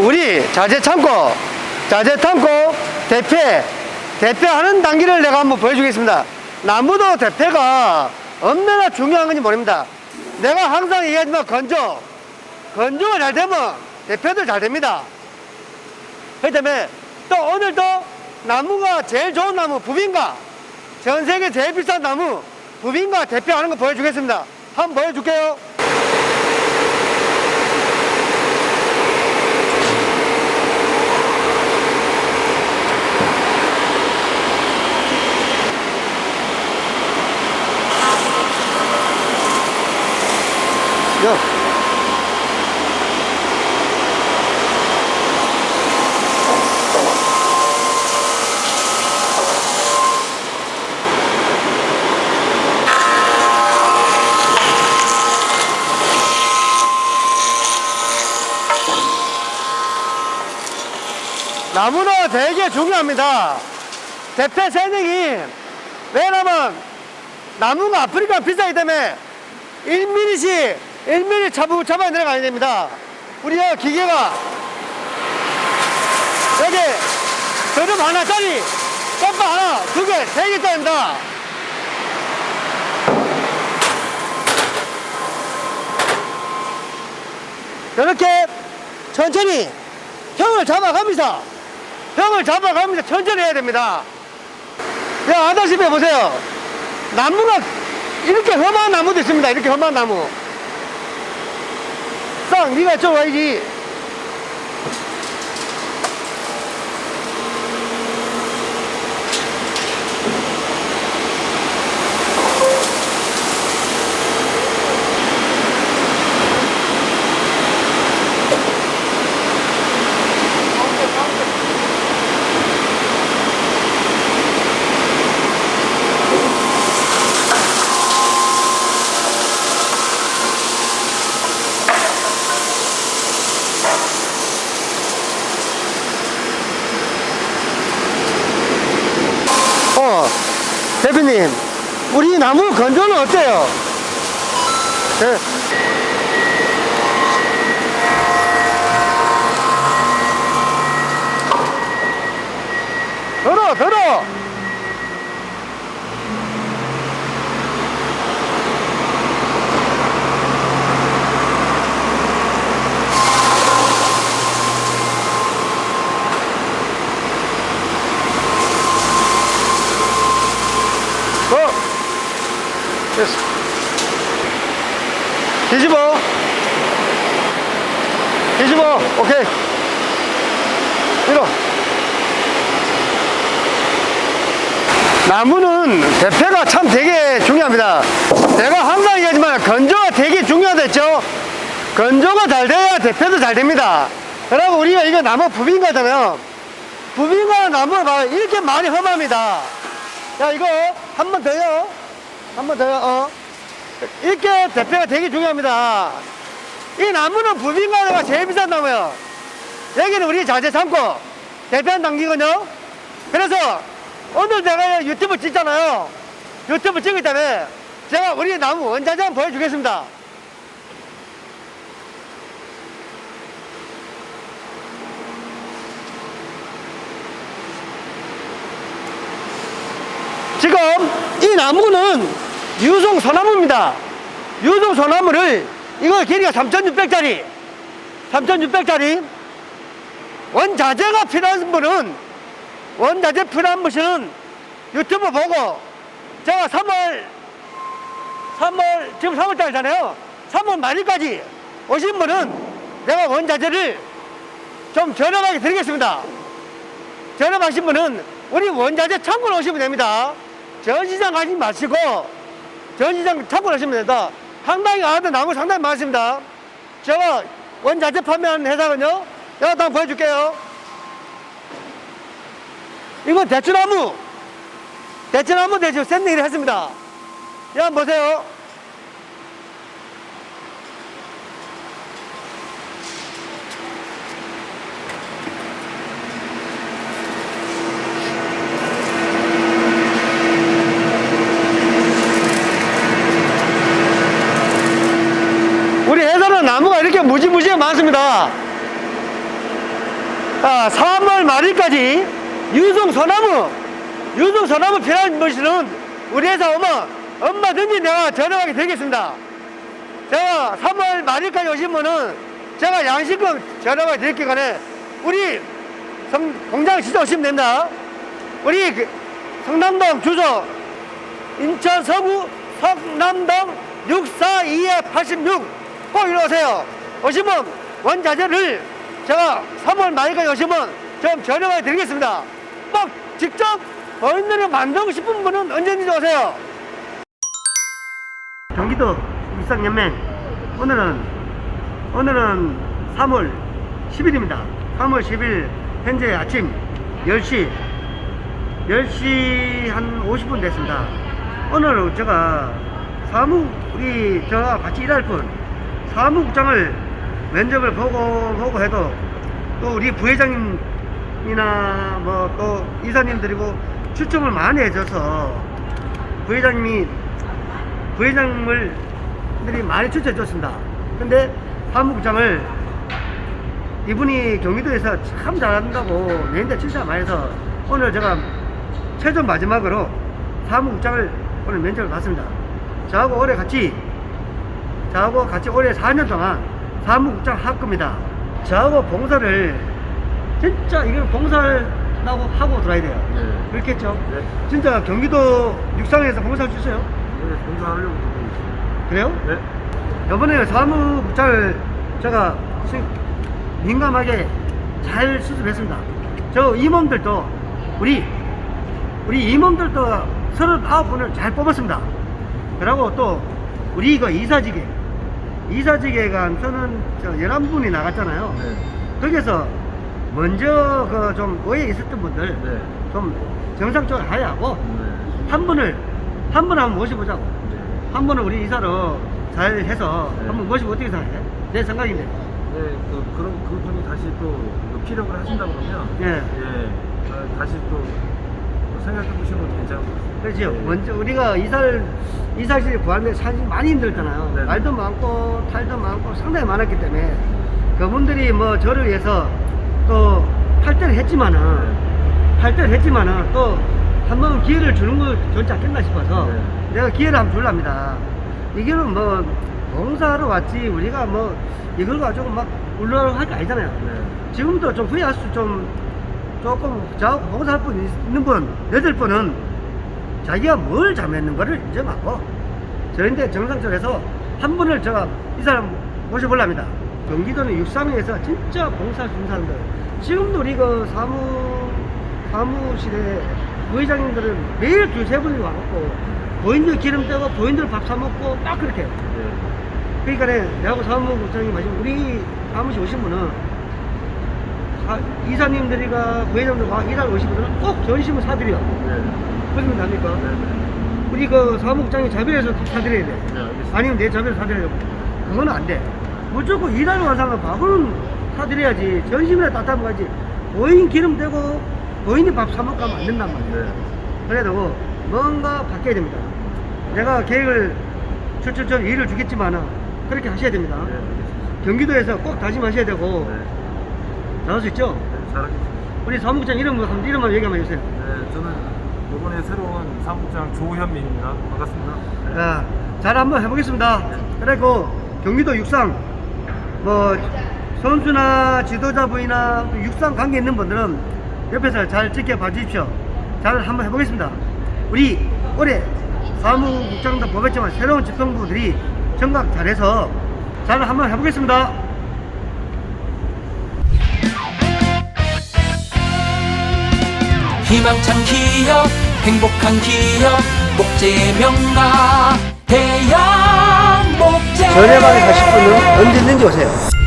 우리 자재 창고, 자재 창고 대패, 대패하는 단계를 내가 한번 보여주겠습니다. 나무도 대패가 얼마나 중요한 건지 모릅니다. 내가 항상 얘기하지만 건조, 건조가 잘 되면 대패도 잘 됩니다. 그렇기 때문에 또 오늘도 나무가 제일 좋은 나무 부빈가 전 세계 제일 비싼 나무 부빈가 대표하는 거 보여주겠습니다. 한번 보여줄게요. 나무도 되게 중요합니다. 대패 세능이 왜냐면 나무가 아프리카 비싸기 때문에 1mm씩 1mm 차부 잡아 내려가야 됩니다. 우리가 기계가 여기 드럼 하나짜리 점프 하나 두개세 개 짜입니다. 이렇게 천천히 형을 잡아가면서 형을 잡아가면서 천천히 해야 됩니다. 야, 아다시피 보세요. 나무가 이렇게 험한 나무도 있습니다. 이렇게 험한 나무. 쌍, 네가 이쪽 와야지. 대표님, 우리 나무 건조는 어때요? 네. 들어, 들어! 어! 됐어. 뒤집어. 뒤집어. 오케이. 밀어. 나무는 대패가 참 되게 중요합니다. 내가 항상 얘기하지만 건조가 되게 중요하다 했죠? 건조가 잘 돼야 대패도 잘 됩니다. 여러분, 우리가 이거 나무 부빈가잖아요. 부빈가 나무가 봐 이렇게 많이 험합니다. 야, 이거 한 번 더요. 한 번 더요. 어. 이렇게 대패가 되게 중요합니다. 이 나무는 부빈가가 제일 비싼 나무예요. 여기는 우리 자재 창고 대표한 단기거든요. 그래서 오늘 내가 유튜브 찍잖아요. 유튜브 찍기 때문에 제가 우리 나무 원자재 보여주겠습니다. 지금 이 나무는 유성 소나무입니다. 유성 소나무를 이거 길이가 3,600짜리, 3,600짜리 원자재가 필요한 분은 원자재 필요한 분은 유튜브 보고 제가 3월 3월 지금 3월 달이잖아요. 3월 말일까지 오신 분은 내가 원자재를 좀 저렴하게 드리겠습니다. 저렴하신 분은 우리 원자재 창고로 오시면 됩니다. 전시장 가지 마시고 전시장 창고로 오시면 된다. 상당히 아들 나무 상당히 많습니다. 제가 원자재 판매하는 회사거든요. 내가 한번 보여줄게요. 이건 대추나무. 대추나무 대추 샌딩을 했습니다. 야, 보세요. 무지무지해 많습니다. 아, 3월 말일까지 유성 소나무, 유성 소나무 필요한 분들은 우리 회사 오면 얼마든지 내가 전화하게 되겠습니다. 제가 3월 말일까지 오신 분은 제가 양식금 전화가 드릴게 간에 우리 성, 공장 진짜 오시면 된다. 우리 그 성남동 주소 인천 서구 성남동 642에 86 꼭 일로 오세요. 오시면 원자재를 제가 3월 말까지 오시면 좀 저렴하게 드리겠습니다. 꼭 직접 본인들이 만들고 싶은 분은 언제든지 오세요. 경기도 육상연맹 오늘은 오늘은 3월 10일입니다. 3월 10일 현재 아침 10시 10시 한 50분 됐습니다. 오늘 제가 사무 우리 저와 같이 일할 분 사무국장을 면접을 보고 보고 해도 또 우리 부회장님이나 뭐 또 이사님들이고 추첨을 많이 해줘서 부회장님이 부회장님들이 많이 추천해 줬습니다. 근데 사무국장을 이분이 경기도에서 참 잘한다고 내인데 진짜 많이 해서 오늘 제가 최종 마지막으로 사무국장을 오늘 면접을 받습니다. 저하고 올해 같이 저하고 같이 올해 4년 동안 사무국장 할 겁니다. 저하고 봉사를 진짜 이걸 봉사를 하고 하고 들어야 돼요. 네. 그렇겠죠? 네. 진짜 경기도 육상에서 봉사 주세요. 네, 공사하려고 하고 있습니다. 그래요? 네. 이번에 사무국장을 제가 시- 민감하게 잘 수습했습니다. 저 임원들도 우리 우리 임원들도 39분을 잘 뽑았습니다. 그리고 또 우리 이거 이사직에 이사직에가 저는 저 11분이 나갔잖아요. 네. 거기서 먼저 그 좀 오해 있었던 분들 네. 좀 정상적으로 하야 하고 네. 한 분을 한 분 한번 모셔보자고. 네. 한 번은 우리 이사로 잘 해서 네. 한번 모시면 어떻게 생각해? 내 생각인데. 네, 그, 그럼 그분이 다시 또 피력을 하신다고 그러면 예. 예, 어, 다시 또 생각해 것 같습니다. 그렇죠. 예. 먼저 우리가 이사를 이사실 구하는데 사실 많이 힘들잖아요. 네. 말도 많고 탈도 많고 상당히 많았기 때문에 그분들이 뭐 저를 위해서 또 탈퇴를 했지만은 네. 탈퇴를 했지만은 또 한 번 기회를 주는 거 좋지 않겠나 싶어서 네. 내가 기회를 한번 줄랍니다. 이거는 뭐 봉사하러 왔지 우리가 뭐 이걸 가지고 막 울러하고 할게 아니잖아요. 네. 지금도 좀 후회할 수좀 조금 저하고 봉사할 분 있는 분 여덟 분은 자기가 뭘 잘못했는 거를 인정하고 저인데 정상적으로 해서 한 분을 제가 이 사람 모셔보랍니다. 경기도는 육상에서 진짜 봉사 준 사람들 지금도 우리 그 사무 사무실에 부회장님들은 매일 두세 분이 와갖고 부인들 기름 떼고 부인들 밥 사 먹고 딱 그렇게 네. 그러니까 내하고 사무국장님 마시면 우리 사무실 오신 분은 사- 이사님들이가 부회장들 와 일하러 분은 꼭 전심을 사드려 네. 그러면 됩니까? 네. 네. 우리 그 사무국장이 자비해서 사드려야 돼 네. 아니면 내 자비를 사드려야 그건 안돼 무조건 일하러 간 사람은 밥은 사드려야지 전심이나 따뜻하면 가지 부인 기름 떼고 부인이 밥 사 먹고 하면 안 된단 말이야 네. 그래도 뭔가 바뀌어야 됩니다 내가 계획을 출출출 일을 주겠지만은 그렇게 하셔야 됩니다 네. 경기도에서 꼭 다짐하셔야 되고 네. 잘할 수 있죠? 네, 잘하겠습니다. 우리 사무국장 이름 한 이름만 얘기 한번 해주세요. 네, 저는 이번에 새로운 사무장 조현민입니다. 반갑습니다. 네. 자, 잘 한번 해보겠습니다. 그리고 경기도 육상 뭐 선수나 지도자분이나 육상 관계 있는 분들은 옆에서 잘 지켜봐 주십시오. 잘 한번 해보겠습니다. 우리 올해 사무국장도 뽑았지만 새로운 집행부들이 정각 잘해서 잘 한번 해보겠습니다. 희망찬 기업 행복한 기업 목재의 명가 대양 목재 저렴하게 사실 분은 언제든지 오세요.